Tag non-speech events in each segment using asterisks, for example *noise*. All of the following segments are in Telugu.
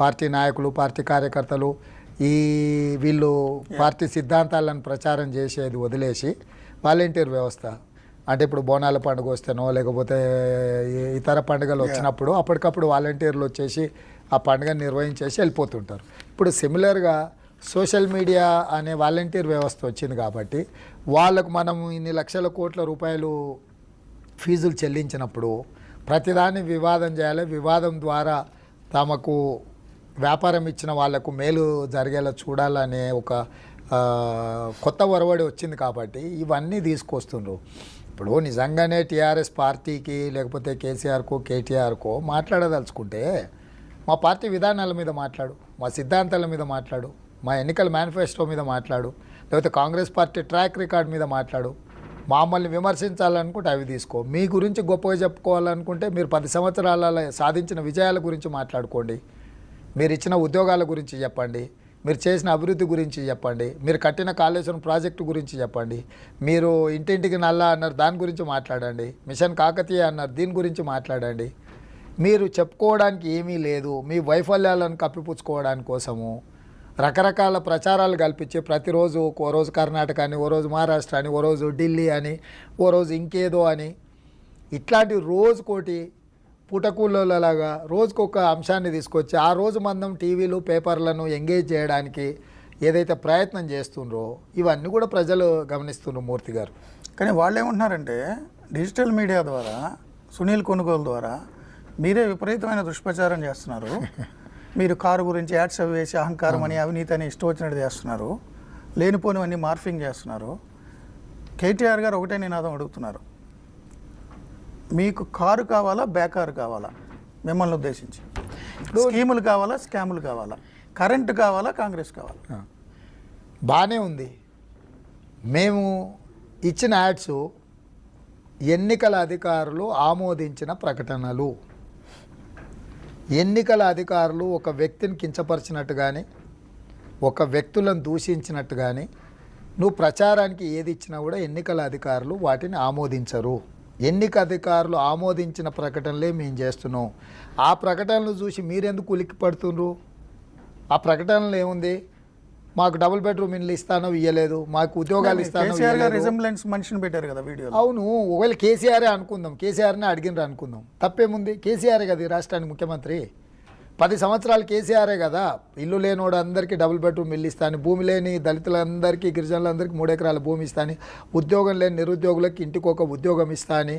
పార్టీ నాయకులు పార్టీ కార్యకర్తలు ఈ వీళ్ళు పార్టీ సిద్ధాంతాలను ప్రచారం చేసేది వదిలేసి వాలంటీర్ వ్యవస్థ. అంటే ఇప్పుడు బోనాల పండుగ వస్తేనో లేకపోతే ఇతర పండుగలు వచ్చినప్పుడు అప్పటికప్పుడు వాలంటీర్లు వచ్చేసి ఆ పండుగను నిర్వహించేసి వెళ్ళిపోతుంటారు. ఇప్పుడు సిమిలర్గా సోషల్ మీడియా అనే వాలంటీర్ వ్యవస్థ వచ్చింది కాబట్టి వాళ్ళకు మనం ఇన్ని లక్షల కోట్ల రూపాయలు ఫీజులు చెల్లించినప్పుడు ప్రతిదాన్ని వివాదం చేయాలి. వివాదం ద్వారా తమకు వ్యాపారం ఇచ్చిన వాళ్ళకు మేలు జరిగేలా చూడాలనే ఒక కొత్త ఒరవడి వచ్చింది కాబట్టి ఇవన్నీ తీసుకొస్తుండ్రు. ఇప్పుడు నిజంగానే టీఆర్ఎస్ పార్టీకి లేకపోతే కేసీఆర్కో కేటీఆర్కో మాట్లాడదలుచుకుంటే మా పార్టీ విధానాల మీద మాట్లాడు మా సిద్ధాంతాల మీద మాట్లాడు మా ఎన్నికల మేనిఫెస్టో మీద మాట్లాడు లేకపోతే కాంగ్రెస్ పార్టీ ట్రాక్ రికార్డ్ మీద మాట్లాడు. మమ్మల్ని విమర్శించాలనుకుంటే అవి తీసుకో. మీ గురించి గొప్పగా చెప్పుకోవాలనుకుంటే మీరు పది సంవత్సరాల సాధించిన విజయాల గురించి మాట్లాడుకోండి. మీరు ఇచ్చిన ఉద్యోగాల గురించి చెప్పండి మీరు చేసిన అభివృద్ధి గురించి చెప్పండి మీరు కట్టిన కాళేశ్వరం ప్రాజెక్టు గురించి చెప్పండి మీరు ఇంటింటికి నల్లా అన్నారు దాని గురించి మాట్లాడండి మిషన్ కాకతీయ అన్నారు దీని గురించి మాట్లాడండి. మీరు చెప్పుకోవడానికి ఏమీ లేదు మీ వైఫల్యాలను కప్పిపుచ్చుకోవడానికి కోసము. రకరకాల ప్రచారాలు కల్పించి ప్రతిరోజు ఓ రోజు కర్ణాటక అని ఓ రోజు మహారాష్ట్ర అని ఓ రోజు ఢిల్లీ అని ఓ రోజు ఇంకేదో అని. ఇట్లాంటి రోజుకోటి పుటకూళ్ళలాగా రోజుకొక అంశాన్ని తీసుకొచ్చి ఆ రోజు మందం టీవీలు పేపర్లను ఎంగేజ్ చేయడానికి ఏదైతే ప్రయత్నం చేస్తుండ్రో ఇవన్నీ కూడా ప్రజలు గమనిస్తుండ్రు మూర్తి గారు. కానీ వాళ్ళు ఏమంటున్నారంటే డిజిటల్ మీడియా ద్వారా సునీల్ కొనుగోలు ద్వారా మీరే విపరీతమైన దుష్ప్రచారం చేస్తున్నారు. *laughs* మీరు కారు గురించి యాడ్స్ అవి వేసి అహంకారం అని అవినీతి అని ఇష్టం వచ్చినట్టు చేస్తున్నారు. లేనిపోనివన్నీ మార్ఫింగ్ చేస్తున్నారు. కేటీఆర్ గారు ఒకటే నినాదం అడుగుతున్నారు. మీకు కారు కావాలా బేకారు కావాలా? మిమ్మల్ని ఉద్దేశించి. స్కీములు కావాలా స్కాములు కావాలా? కరెంటు కావాలా కాంగ్రెస్ కావాలా? బాగానే ఉంది. మేము ఇచ్చిన యాడ్స్ ఎన్నికల అధికారులు ఆమోదించిన ప్రకటనలు. ఎన్నికల అధికారులు ఒక వ్యక్తిని కించపరిచినట్టు కానీ ఒక వ్యక్తులను దూషించినట్టు కానీ నువ్వు ప్రచారానికి ఏది ఇచ్చినా కూడా ఎన్నికల అధికారులు వాటిని ఆమోదించరు. ఎన్నిక అధికారులు ఆమోదించిన ప్రకటనలే మేము చేస్తున్నాం. ఆ ప్రకటనలు చూసి మీరెందుకు ఉలిక్కి పడుతుండ్రు ఆ ప్రకటనలు ఏముంది? మాకు డబుల్ బెడ్రూమ్ ఇల్లు ఇస్తానో ఇయ్యలేదు మాకు ఉద్యోగాలు ఇస్తానో మనిషిని పెట్టారు కదా వీడియో అవును ఒకవేళ కేసీఆరే అనుకుందాం కేసీఆర్నే అడిగినరు అనుకుందాం. తప్పేముంది? కేసీఆరే కదా రాష్ట్రానికి ముఖ్యమంత్రి. పది సంవత్సరాలు కేసీఆరే కదా. ఇల్లు లేనివాడు అందరికీ డబుల్ బెడ్రూమ్ ఇల్లు ఇస్తాను భూమి లేని దళితులందరికీ గిరిజనులందరికీ మూడు ఎకరాల భూమి ఇస్తాను ఉద్యోగం లేని నిరుద్యోగులకు ఇంటికి ఒక ఉద్యోగం ఇస్తాను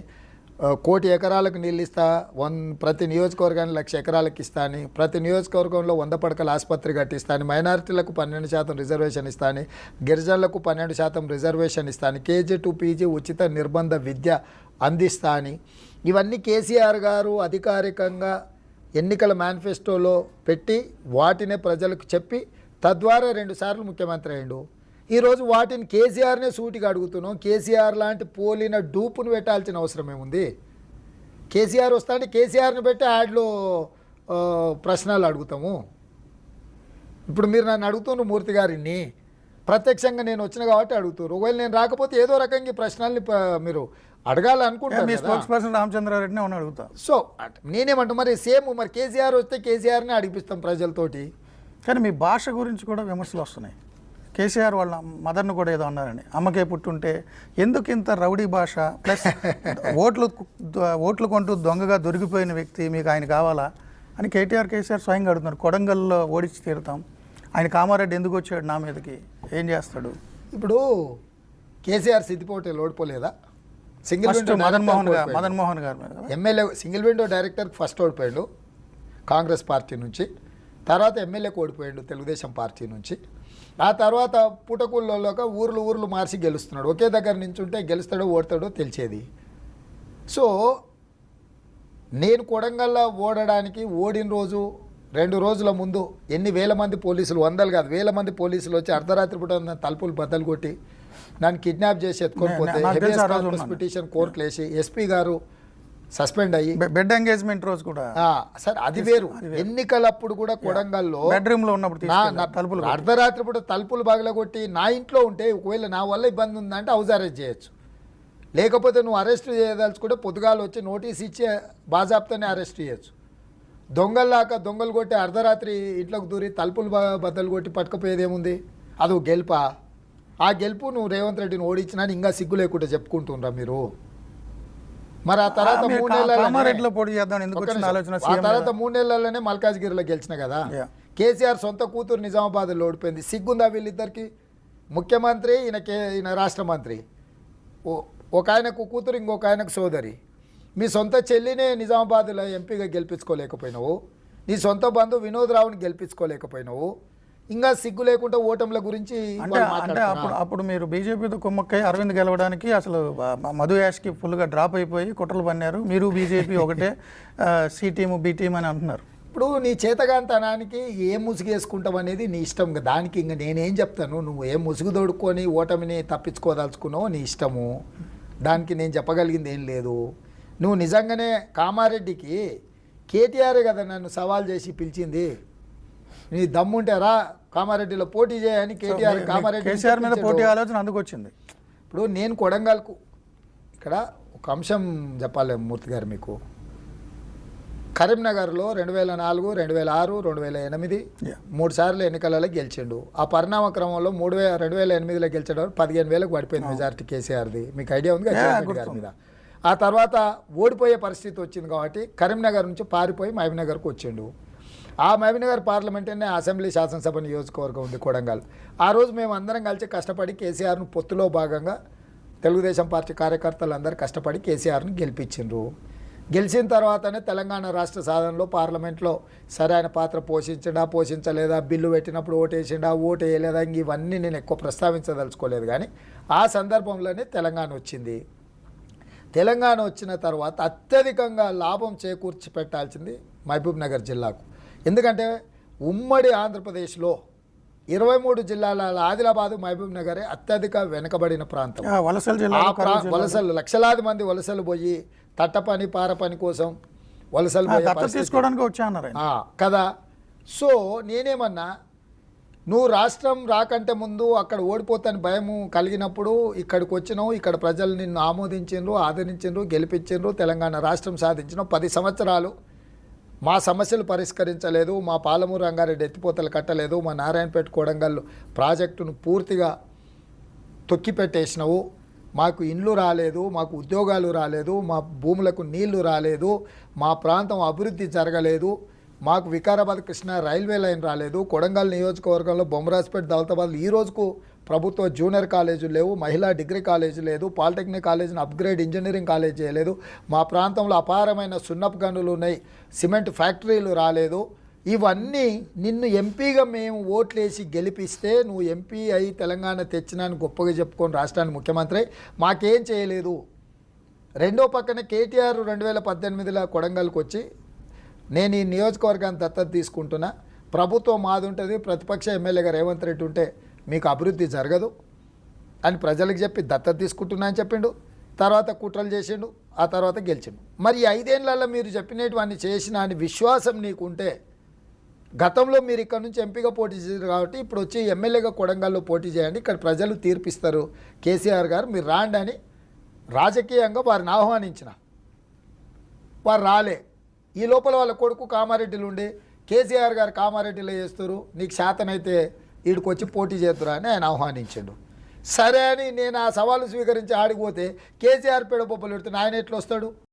కోటి ఎకరాలకు నీళ్ళు ఇస్తా వన్ ప్రతి నియోజకవర్గానికి లక్ష ఎకరాలకు ఇస్తాను ప్రతి నియోజకవర్గంలో వంద పడకల ఆసుపత్రి కట్టిస్తాను మైనారిటీలకు పన్నెండు శాతం రిజర్వేషన్ ఇస్తాను గిరిజనులకు పన్నెండు శాతం రిజర్వేషన్ ఇస్తాను కేజీ టు పీజీ ఉచిత నిర్బంధ విద్య అందిస్తాను. ఇవన్నీ కేసీఆర్ గారు అధికారికంగా ఎన్నికల మేనిఫెస్టోలో పెట్టి వాటినే ప్రజలకు చెప్పి తద్వారా రెండుసార్లు ముఖ్యమంత్రి అయ్యిండు. ఈరోజు వాటిని కేసీఆర్నే సూటిగా అడుగుతున్నాం. కేసీఆర్ లాంటి పోలిన డూపును పెట్టాల్సిన అవసరం ఏముంది? కేసీఆర్ వస్తా అంటే కేసీఆర్ని పెట్టి యాడ్లో ప్రశ్నలు అడుగుతాము. ఇప్పుడు మీరు నన్ను అడుగుతున్నారు మూర్తి గారిని. ప్రత్యక్షంగా నేను వచ్చిన కాబట్టి అడుగుతారు ఒకవేళ నేను రాకపోతే ఏదో రకంగా ప్రశ్నల్ని ప- మీరు అడగాలనుకుంటారు మీ. స్పోక్స్ పర్సన్ రామచంద్రారెడ్డిని అవును అడుగుతా. సో నేనేమంటా మరి సేమ్ మరి కేసీఆర్ వస్తే కేసీఆర్ని అడిగిపిస్తాం ప్రజలతోటి. కానీ మీ భాష గురించి కూడా విమర్శలు వస్తున్నాయి. కేసీఆర్ వాళ్ళ మదర్ను కూడా ఏదో అన్నారండి అమ్మకే పుట్టుంటే ఎందుకు ఇంత రౌడీ భాష? ప్లస్ *laughs* ఓట్లు ఓట్లు కొంటూ దొంగగా దొరికిపోయిన వ్యక్తి మీకు ఆయన కావాలా? అని కేటీఆర్ కేసీఆర్ స్వయంగా అడుగుతున్నారు. కొడంగల్లో ఓడించి తీరుతాం. ఆయన కామారెడ్డి ఎందుకు వచ్చాడు నా మీదకి? ఏం చేస్తాడు? ఇప్పుడు కేసీఆర్ సిద్దిపోటీ ఓడిపోలేదా? సింగిల్ విండో మదన్ మోహన్ గారు. మదన్ మోహన్ గారు? MLA single window director first ఓడిపోయాడు కాంగ్రెస్ పార్టీ నుంచి తర్వాత ఎమ్మెల్యేకి ఓడిపోయాడు తెలుగుదేశం పార్టీ నుంచి ఆ తర్వాత పుటకూళ్ళలోక ఊర్లు ఊర్లు మార్చి గెలుస్తున్నాడు ఒకే దగ్గర నుంచుంటే గెలుస్తాడో ఓడతాడో తెలిసేది సో నేను కొడంగల్లో ఓడడానికి ఓడిన రోజు రెండు రోజుల ముందు ఎన్ని వేల మంది పోలీసులు వందలు కాదు వేల మంది పోలీసులు వచ్చి అర్ధరాత్రి పూట తలుపులు బద్దలు కొట్టి నన్ను కిడ్నాప్ చేసి ఎత్తుకొని పోతే. పిటిషన్ కోర్టులు వేసి ఎస్పీ గారు సస్పెండ్ అయ్యి బెడ్ ఎంగేజ్మెంట్ రోజు కూడా. సరే అది వేరు. ఎన్నికలప్పుడు కూడా కొడంగల్లో బెడ్రూమ్లో ఉన్నప్పుడు తలుపులు అర్ధరాత్రి పూట తలుపులు పగలగొట్టి నా ఇంట్లో ఉంటే ఒకవేళ నా వల్ల ఇబ్బంది ఉందంటే హౌస్ అరెస్ట్ చేయొచ్చు. లేకపోతే నువ్వు అరెస్ట్ చేయదలుచుకుంటే పొద్దుగాలు వచ్చి నోటీస్ ఇచ్చి బాజాప్తోనే అరెస్ట్ చేయొచ్చు. దొంగల్లాక దొంగలు కొట్టి అర్ధరాత్రి ఇంట్లోకి దూరి తలుపులు బద్దలు కొట్టి పట్టుకపోయేది ఏముంది? అది గెలుపా? ఆ గెలుపు నువ్వు రేవంత్ రెడ్డిని ఓడించినా ఇంకా సిగ్గు లేకుండా చెప్పుకుంటుండ్రా మీరు. మరి ఆ తర్వాత మీరు మూడు కా- నెలలనే- కామారెడ్డిలో పోటీ చేద్దాం. ఆలోచన ఆ తర్వాత మూడు నెలల్లోనే మల్కాజ్గిరిలో గెలిచిన కదా. కేసీఆర్ సొంత కూతురు నిజామాబాద్లో ఓడిపోయింది. సిగ్గుందా వీళ్ళిద్దరికి? ముఖ్యమంత్రి ఈయన కే ఈయన రాష్ట్ర మంత్రి. ఒక ఆయనకు కూతురు ఇంకొక ఆయనకు సోదరి. మీ సొంత చెల్లినే నిజామాబాద్లో ఎంపీగా గెలిపించుకోలేకపోయినావు. నీ సొంత బంధు వినోద్ రావుని గెలిపించుకోలేకపోయినావు. ఇంకా సిగ్గు లేకుండా ఓటముల గురించి అంటే అంటే. అప్పుడు అప్పుడు మీరు బీజేపీతో కుమ్మక్కై అరవింద్ గెలవడానికి అసలు మధు యాష్కి ఫుల్గా డ్రాప్ అయిపోయి కుట్రలు పన్నారు. మీరు బీజేపీ ఒకటే సి టీము బి టీం అని అంటున్నారు. ఇప్పుడు నీ చేతగాంతనానికి ఏం ముసుగు వేసుకుంటాం అనేది నీ ఇష్టం. దానికి ఇంకా నేనేం చెప్తాను? నువ్వు ఏం ముసుగు తోడుకొని ఓటమిని తప్పించుకోదలుచుకున్నావో నీ ఇష్టము. దానికి నేను చెప్పగలిగింది ఏం లేదు. నువ్వు నిజంగానే కామారెడ్డికి కేటీఆర్ కదా నన్ను సవాల్ చేసి పిలిచింది. నీ దమ్ముంటే రా కామారెడ్డిలో పోటీ చేయని కేటీఆర్ కామారెడ్డి కేసీఆర్ మీద పోటీ ఆలోచన అందుకు వచ్చింది. ఇప్పుడు నేను కొడంగల్కు ఇక్కడ ఒక అంశం చెప్పాలి మూర్తి గారు మీకు. కరీంనగర్లో రెండు వేల నాలుగు రెండు వేల ఆరు రెండు వేల ఎనిమిది. మూడు సార్లు ఎన్నికలలో గెలిచిండు. ఆ పరిణామ క్రమంలో మూడు వేల రెండు వేల ఎనిమిదిలో గెలిచడం పదిహేను వేలకు పడిపోయింది మెజార్టీ కేసీఆర్ది. మీకు ఐడియా ఉంది గారి మీద? ఆ తర్వాత ఓడిపోయే పరిస్థితి వచ్చింది కాబట్టి కరీంనగర్ నుంచి పారిపోయి మహబూబ్నగర్కు వచ్చిండు. ఆ మహబూబ్నగర్ పార్లమెంటనే అసెంబ్లీ శాసనసభ నియోజకవర్గం ఉంది కొడంగల్. ఆ రోజు మేము అందరం కలిసి కష్టపడి కేసీఆర్ను పొత్తులో భాగంగా తెలుగుదేశం పార్టీ కార్యకర్తలందరూ కష్టపడి కేసీఆర్ను గెలిపించిండ్రు. గెలిచిన తర్వాతనే తెలంగాణ రాష్ట్ర సాధనలో పార్లమెంట్లో సరైన పాత్ర పోషించడా పోషించలేదా బిల్లు పెట్టినప్పుడు ఓటేసిండా ఓటు వేయలేదా ఇవన్నీ నేను ఎక్కువ ప్రస్తావించదలుచుకోలేదు. కానీ ఆ సందర్భంలోనే తెలంగాణ వచ్చింది. తెలంగాణ వచ్చిన తర్వాత అత్యధికంగా లాభం చేకూర్చి పెట్టాల్సింది మహబూబ్ నగర్ జిల్లాకు. ఎందుకంటే ఉమ్మడి ఆంధ్రప్రదేశ్లో ఇరవై మూడు జిల్లాల ఆదిలాబాదు మహబూబ్ నగరే అత్యధిక వెనుకబడిన ప్రాంతం. వలసల లక్షలాది మంది వలసలు పోయి తట్ట పని పార పని కోసం వలసలు. తీసుకోవడానికి వచ్చా అన్నారు ఆయన. ఆ, కదా. సో నేనేమన్నా నువ్వు రాష్ట్రం రాకంటే ముందు అక్కడ ఓడిపోతాని భయము కలిగినప్పుడు ఇక్కడికి వచ్చినావు ఇక్కడ ప్రజలు నిన్ను ఆమోదించిండ్రు ఆదరించిండ్రు గెలిపించిండ్రు తెలంగాణ రాష్ట్రం సాధించిన పది సంవత్సరాలు. మా సమస్యలు పరిష్కరించలేదు మా పాలమూరు రంగారెడ్డి ఎత్తిపోతలు కట్టలేదు మా నారాయణపేట కొడంగల్ ప్రాజెక్టును పూర్తిగా తొక్కిపెట్టేసినావు. మాకు ఇండ్లు రాలేదు మాకు ఉద్యోగాలు రాలేదు మా భూములకు నీళ్ళు రాలేదు మా ప్రాంతం అభివృద్ధి జరగలేదు. మాకు వికారాబాద్ కృష్ణ రైల్వే లైన్ రాలేదు. కొడంగల్ నియోజకవర్గంలో బొమ్మరాజ్పేట దౌలతాబాద్ ఈ రోజుకు ప్రభుత్వ జూనియర్ కాలేజీలు లేవు మహిళా డిగ్రీ కాలేజీ లేదు పాలిటెక్నిక్ కాలేజీని అప్గ్రేడ్ ఇంజనీరింగ్ కాలేజ్ చేయలేదు మా ప్రాంతంలో అపారమైన సున్నపు గనులు ఉన్నాయి సిమెంట్ ఫ్యాక్టరీలు రాలేదు. ఇవన్నీ నిన్ను ఎంపీగా మేము ఓట్లేసి గెలిపిస్తే నువ్వు ఎంపీ అయి తెలంగాణ తెచ్చినాను గొప్పగా చెప్పుకొని రాష్ట్రానికి ముఖ్యమంత్రి మాకేం చేయలేదు. రెండో పక్కన కేటీఆర్ రెండు వేల పద్దెనిమిదిలో కొడంగల్కి వచ్చి నేను ఈ నియోజకవర్గాన్ని దత్తత తీసుకుంటున్నా. ప్రభుత్వం మాది ఉంటుంది ప్రతిపక్ష ఎమ్మెల్యేగా రేవంత్ రెడ్డి ఉంటే మీకు అభివృద్ధి జరగదు అని ప్రజలకు చెప్పి దత్తత తీసుకుంటున్నా అని చెప్పిండు. తర్వాత కుట్రలు చేసిండు. ఆ తర్వాత గెలిచిండు. మరి ఐదేళ్ళలో మీరు చెప్పినటువంటి చేసిన అని విశ్వాసం నీకుంటే గతంలో మీరు ఇక్కడ నుంచి ఎంపీగా పోటీ చేశారు కాబట్టి ఇప్పుడు వచ్చి ఎమ్మెల్యేగా కొడంగల్లో పోటీ చేయండి. ఇక్కడ ప్రజలు తీర్పిస్తారు. కేసీఆర్ గారు మీరు రాండి అని రాజకీయంగా వారిని ఆహ్వానించిన. వారు రాలే. ఈ లోపల వాళ్ళ కొడుకు కామారెడ్డిలు ఉండి. కేసీఆర్ గారు కామారెడ్డిలో చేస్తారు. నీకు శాతనైతే వీడికొచ్చి వచ్చి పోటీ చేతురా అని ఆయన ఆహ్వానించాడు. సరే అని నేను ఆ సవాలు స్వీకరించి ఆడిపోతే కేసీఆర్ పేడ బొబ్బలు పెడుతున్నా ఆయన ఎట్లా వస్తాడు